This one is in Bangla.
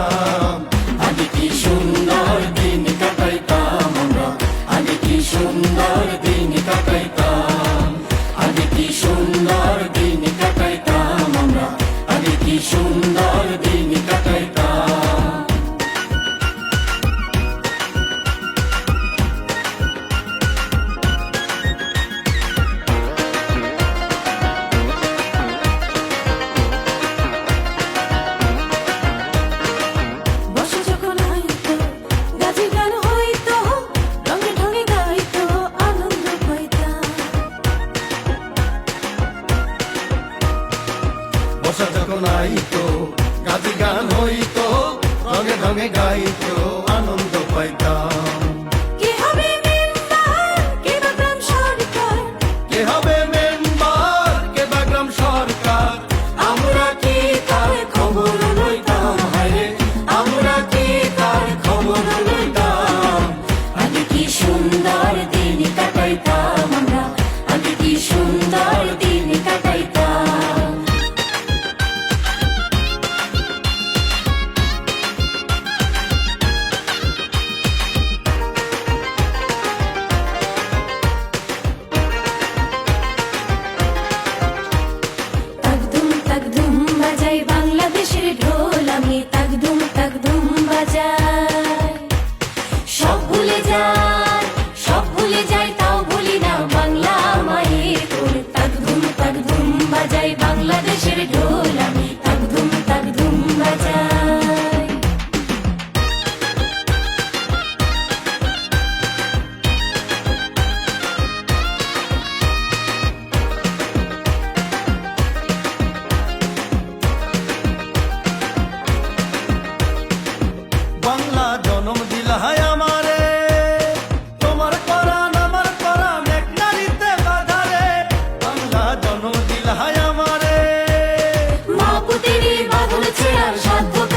Ram. নাইতো গাজি গান হইতো রঙে রঙে গাইতো আনন্দ পাইতাম। হবে মেম্বার কে সরকার? কে আমরা খবর লইতাম? কি সুন্দর দিন। 살자. tirar já do